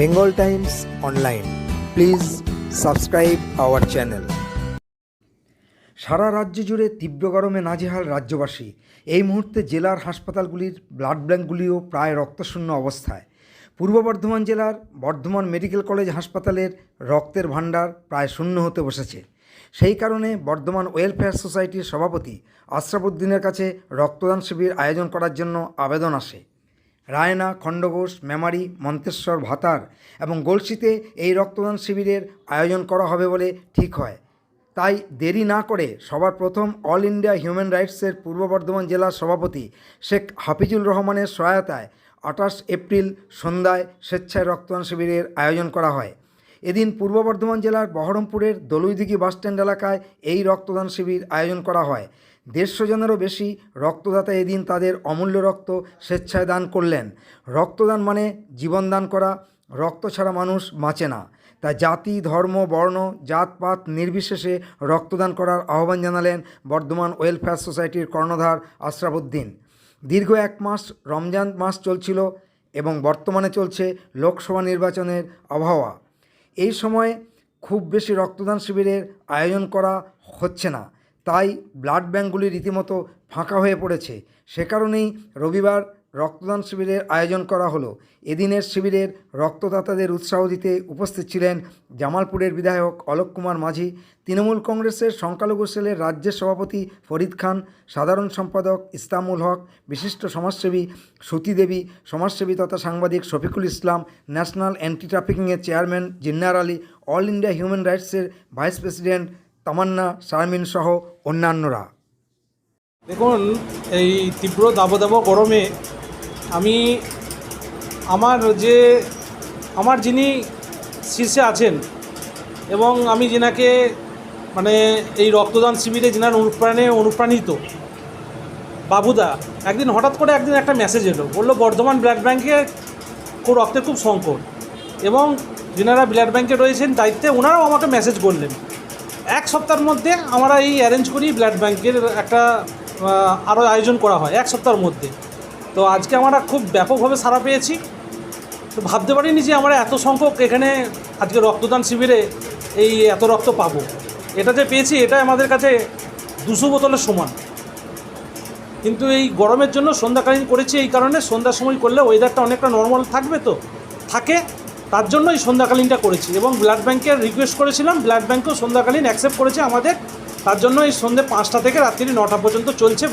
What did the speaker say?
Bengal Times online please subscribe our channel সারা রাজ্য জুড়ে তীব্র গরমে নাজেহাল রাজ্যবাসী। এই মুহূর্তে জেলার হাসপাতালগুলির ব্লাড ব্যাঙ্কগুলিও প্রায় রক্তশূন্য অবস্থায়। পূর্ব বর্ধমান জেলার বর্ধমান মেডিকেল কলেজ হাসপাতালের রক্তের ভাণ্ডার প্রায় শূন্য হতে বসেছে। সেই কারণে বর্ধমান ওয়েলফেয়ার সোসাইটির সভাপতি আশরাফুদ্দিনের কাছে রক্তদান শিবির আয়োজন করার জন্য আবেদন আসে। রায়না, খণ্ডঘোষ, মেমারি, মন্তেশ্বর ভাতার এবং গলসিতে এই রক্তদান শিবিরের আয়োজন করা হবে বলে ঠিক হয়। তাই দেরি না করে সবার প্রথম অল ইন্ডিয়া হিউম্যান রাইটসের পূর্ব বর্ধমান জেলার সভাপতি শেখ হাফিজুল রহমানের সহায়তায় আঠাশ এপ্রিল সন্ধ্যায় স্বেচ্ছায় রক্তদান শিবিরের আয়োজন করা হয়। এদিন পূর্ব বর্ধমান জেলার বহরমপুরের দলুইদিঘি বাসস্ট্যান্ড এলাকায় এই রক্তদান শিবির আয়োজন করা হয়। দেড়শো জনেরও বেশি রক্তদাতা এদিন তাদের অমূল্য রক্ত স্বেচ্ছায় দান করলেন। রক্তদান মানে জীবনদান করা, রক্ত ছাড়া মানুষ বাঁচে না। তা জাতি, ধর্ম, বর্ণ, জাতপাত নির্বিশেষে রক্তদান করার আহ্বান জানালেন বর্ধমান ওয়েলফেয়ার সোসাইটির কর্ণধার আশরাফুদ্দিন দীর্ঘ এক মাস রমজান মাস চলছিল এবং বর্তমানে চলছে লোকসভা নির্বাচনের আবহাওয়া। এই সময় খুব বেশি রক্তদান শিবিরের আয়োজন করা হচ্ছে না। তাই ব্লাড ব্যাঙ্কগুলি রীতিমতো ফাঁকা হয়ে পড়েছে। সে কারণেই রবিবার রক্তদান শিবিরের আয়োজন করা হলো। এদিনের শিবিরের রক্তদাতাদের উৎসাহ দিতে উপস্থিত ছিলেন জামালপুরের বিধায়ক অলোক কুমার মাঝি, তৃণমূল কংগ্রেসের সংখ্যালঘু সেলের রাজ্যের সভাপতি ফরিদ খান, সাধারণ সম্পাদক ইসলামুল হক, বিশিষ্ট সমাজসেবী সুতি দেবী, সমাজসেবী তথা সাংবাদিক Shafiqul Islam, national anti ট্রাফিকিংয়ের chairman Jinnar Ali, All India Human রাইটসের vice president Tamanna, Sharmin সহ অন্যান্যরা। দেখুন, এই তীব্র দাবদাহ গরমে আমি আমার যে, আমার যিনি শীর্ষে আছেন এবং আমি যেনাকে মানে এই রক্তদান শিবিরে যেনার অনুপ্রাণে অনুপ্রাণিত, বাবুদা, একদিন হঠাৎ করে একদিন একটা মেসেজ এলো। বলল, বর্ধমান ব্লাড ব্যাঙ্কে রক্তের খুব সংকট এবং যেনারা ব্লাড ব্যাঙ্কে রয়েছেন দায়িত্বে, ওনারাও আমাকে মেসেজ করলেন। এক সপ্তাহের মধ্যে আমরা এই অ্যারেঞ্জ করি ব্লাড ব্যাংকের একটা আরও আয়োজন করা হয়, এক সপ্তাহের মধ্যে। তো আজকে আমরা খুব ব্যাপকভাবে সাড়া পেয়েছি। তো ভাবতে পারিনি যে আমরা এত সংখ্যক এখানে আজকে রক্তদান শিবিরে এই এত রক্ত পাবো। এটা যে পেয়েছি এটা আমাদের কাছে দুশো বোতলের সমান। কিন্তু এই গরমের জন্য সন্ধ্যাকালীন করেছি এই কারণে সন্ধ্যার সময় করলে ওয়েদারটা অনেকটা নর্মাল থাকবে তো? থাকে তার জন্য এই সন্ধ্যাকালীনটা করেছি এবং ব্লাড ব্যাংকের রিকোয়েস্ট করেছিলাম, ব্লাড ব্যাঙ্কেও সন্ধ্যাকালীন অ্যাকসেপ্ট করেছে আমাদের। তার জন্য এই সন্ধ্যে পাঁচটা থেকে রাত্রি নটা পর্যন্ত চলছে।